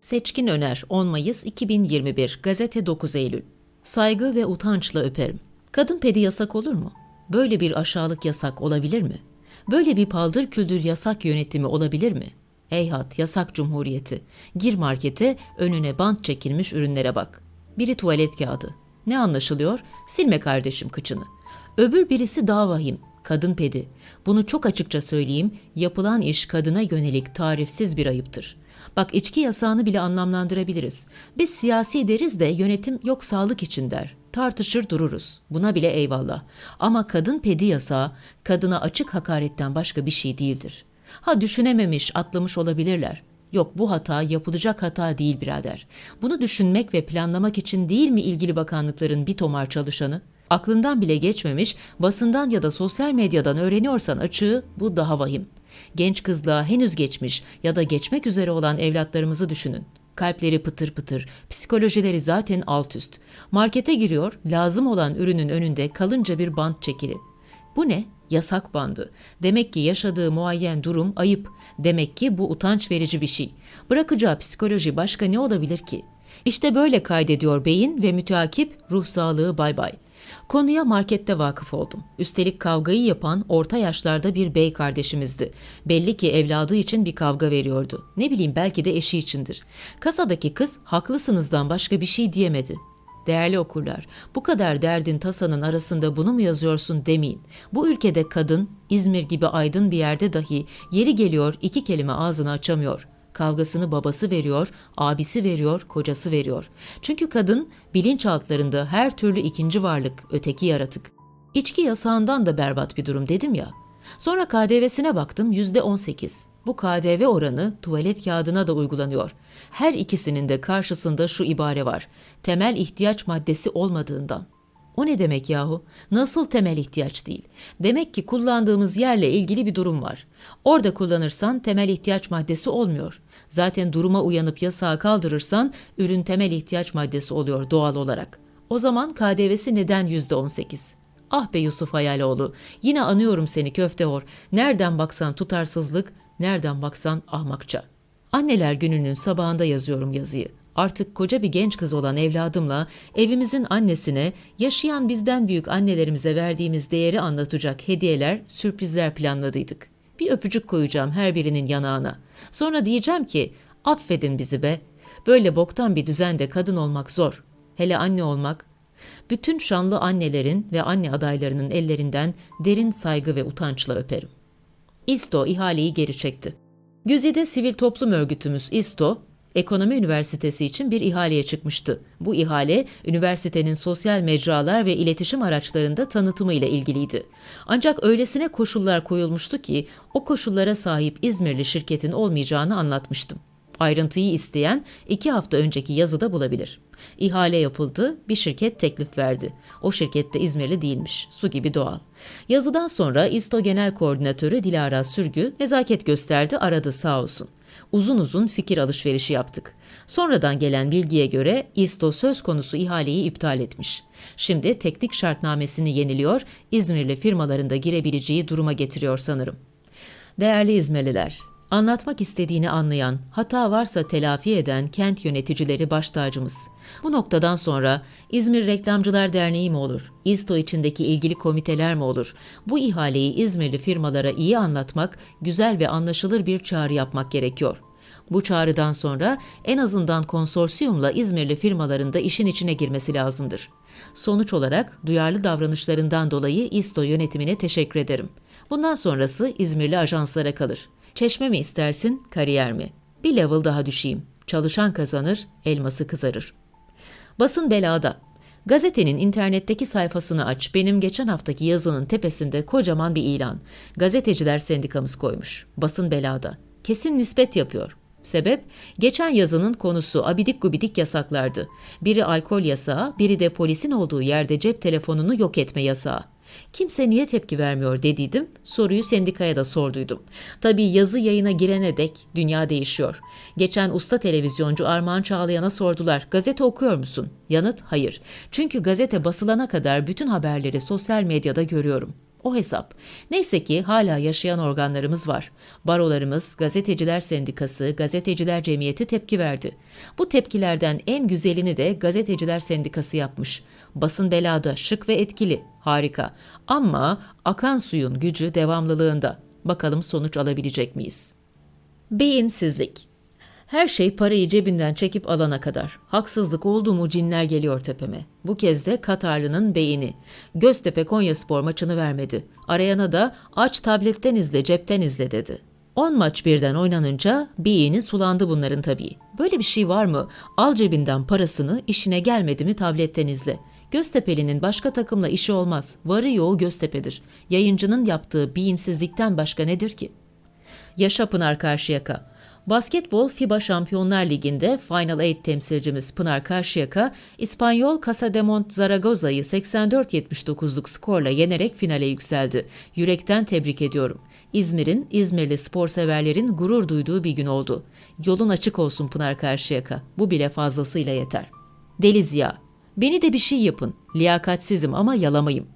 Seçkin Öner 10 Mayıs 2021 Gazete 9 Eylül Saygı ve utançla öperim. Kadın pedi yasak olur mu? Böyle bir aşağılık yasak olabilir mi? Böyle bir paldır küldür yasak yönetimi olabilir mi? Eyhat yasak cumhuriyeti. Gir markete önüne bant çekilmiş ürünlere bak. Biri tuvalet kağıdı. Ne anlaşılıyor? Silme kardeşim kıçını. Öbür birisi daha vahim. Kadın pedi. Bunu çok açıkça söyleyeyim. Yapılan iş kadına yönelik tarifsiz bir ayıptır. Bak içki yasağını bile anlamlandırabiliriz. Biz siyasi deriz de yönetim yok sağlık için der. Tartışır dururuz. Buna bile eyvallah. Ama kadın pedi yasağı kadına açık hakaretten başka bir şey değildir. Ha düşünememiş, atlamış olabilirler. Yok bu hata yapılacak hata değil birader. Bunu düşünmek ve planlamak için değil mi ilgili bakanlıkların bir tomar çalışanı? Aklından bile geçmemiş, basından ya da sosyal medyadan öğreniyorsan açığı bu daha vahim. Genç kızlığa henüz geçmiş ya da geçmek üzere olan evlatlarımızı düşünün. Kalpleri pıtır pıtır, psikolojileri zaten alt üst. Markete giriyor, lazım olan ürünün önünde kalınca bir bant çekili. Bu ne? Yasak bandı. Demek ki yaşadığı muayyen durum ayıp. Demek ki bu utanç verici bir şey. Bırakacağı psikoloji başka ne olabilir ki? İşte böyle kaydediyor beyin ve müteakip ruh sağlığı bay bay. Konuya markette vakıf oldum. Üstelik kavgayı yapan orta yaşlarda bir bey kardeşimizdi. Belli ki evladı için bir kavga veriyordu. Ne bileyim belki de eşi içindir. Kasadaki kız haklısınızdan başka bir şey diyemedi. Değerli okurlar, bu kadar derdin tasanın arasında bunu mu yazıyorsun demeyin. Bu ülkede kadın, İzmir gibi aydın bir yerde dahi yeri geliyor iki kelime ağzını açamıyor. Kavgasını babası veriyor, abisi veriyor, kocası veriyor. Çünkü kadın bilinçaltlarında her türlü ikinci varlık, öteki yaratık. İçki yasağından da berbat bir durum dedim ya. Sonra KDV'sine baktım yüzde 18. Bu KDV oranı tuvalet kağıdına da uygulanıyor. Her ikisinin de karşısında şu ibare var. Temel ihtiyaç maddesi olmadığından. O ne demek yahu? Nasıl temel ihtiyaç değil? Demek ki kullandığımız yerle ilgili bir durum var. Orada kullanırsan temel ihtiyaç maddesi olmuyor. Zaten duruma uyanıp yasağı kaldırırsan ürün temel ihtiyaç maddesi oluyor doğal olarak. O zaman KDV'si neden %18? Ah be Yusuf Hayaloğlu, yine anıyorum seni köftehor. Nereden baksan tutarsızlık, nereden baksan ahmakça. Anneler gününün sabahında yazıyorum yazıyı. Artık koca bir genç kız olan evladımla evimizin annesine yaşayan bizden büyük annelerimize verdiğimiz değeri anlatacak hediyeler, sürprizler planladıydık. Bir öpücük koyacağım her birinin yanağına. Sonra diyeceğim ki affedin bizi be. Böyle boktan bir düzende kadın olmak zor. Hele anne olmak. Bütün şanlı annelerin ve anne adaylarının ellerinden derin saygı ve utançla öperim. İSTO ihaleyi geri çekti. Güzide sivil toplum örgütümüz İSTO, Ekonomi Üniversitesi için bir ihaleye çıkmıştı. Bu ihale, üniversitenin sosyal mecralar ve iletişim araçlarında tanıtımı ile ilgiliydi. Ancak öylesine koşullar koyulmuştu ki, o koşullara sahip İzmirli şirketin olmayacağını anlatmıştım. Ayrıntıyı isteyen iki hafta önceki yazıda bulabilir. İhale yapıldı, bir şirket teklif verdi. O şirket de İzmirli değilmiş, su gibi doğal. Yazıdan sonra İSTO Genel Koordinatörü Dilara Sürgü nezaket gösterdi, aradı sağ olsun. Uzun uzun fikir alışverişi yaptık. Sonradan gelen bilgiye göre İSTO söz konusu ihaleyi iptal etmiş. Şimdi teknik şartnamesini yeniliyor, İzmirli firmalarında girebileceği duruma getiriyor sanırım. Değerli İzmirliler, Anlatmak istediğini anlayan, hata varsa telafi eden kent yöneticileri baş tacımız. Bu noktadan sonra İzmir Reklamcılar Derneği mi olur, İSTO içindeki ilgili komiteler mi olur? Bu ihaleyi İzmirli firmalara iyi anlatmak, güzel ve anlaşılır bir çağrı yapmak gerekiyor. Bu çağrıdan sonra en azından konsorsiyumla İzmirli firmaların da işin içine girmesi lazımdır. Sonuç olarak duyarlı davranışlarından dolayı İSTO yönetimine teşekkür ederim. Bundan sonrası İzmirli ajanslara kalır. Çeşme mi istersin, kariyer mi? Bir level daha düşeyim. Çalışan kazanır, elması kızarır. Basın belada. Gazetenin internetteki sayfasını aç. Benim geçen haftaki yazının tepesinde kocaman bir ilan. Gazeteciler sendikamız koymuş. Basın belada. Kesin nispet yapıyor. Sebep, geçen yazının konusu abidik gubidik yasaklardı. Biri alkol yasağı, biri de polisin olduğu yerde cep telefonunu yok etme yasağı. Kimse niye tepki vermiyor dediydim, soruyu sendikaya da sorduydum. Tabii yazı yayına girene dek dünya değişiyor. Geçen usta televizyoncu Armağan Çağlayan'a sordular, gazete okuyor musun? Yanıt, hayır. Çünkü gazete basılana kadar bütün haberleri sosyal medyada görüyorum. O hesap. Neyse ki hala yaşayan organlarımız var. Barolarımız, Gazeteciler Sendikası, Gazeteciler Cemiyeti tepki verdi. Bu tepkilerden en güzelini de Gazeteciler Sendikası yapmış. Basın belada, şık ve etkili. Harika. Ama akan suyun gücü devamlılığında. Bakalım sonuç alabilecek miyiz? Beyinsizlik. Her şey parayı cebinden çekip alana kadar. Haksızlık oldu mu cinler geliyor tepeme. Bu kez de Katarlı'nın beyni. Göztepe Konyaspor maçını vermedi. Arayana da aç tabletten izle cepten izle dedi. 10 maç birden oynanınca beyni sulandı bunların tabii. Böyle bir şey var mı? Al cebinden parasını işine gelmedi mi tabletten izle. Göztepe'linin başka takımla işi olmaz. Varı yoğu Göztepe'dir. Yayıncının yaptığı beyinsizlikten başka nedir ki? Yaşa Pınar Karşıyaka. Basketbol FIBA Şampiyonlar Ligi'nde Final Eight temsilcimiz Pınar Karşıyaka, İspanyol Casademont Zaragoza'yı 84-79'luk skorla yenerek finale yükseldi. Yürekten tebrik ediyorum. İzmir'in, İzmirli spor severlerin gurur duyduğu bir gün oldu. Yolun açık olsun Pınar Karşıyaka. Bu bile fazlasıyla yeter. Deli Ziya. Beni de bir şey yapın. Liyakatsizim ama yalamayım.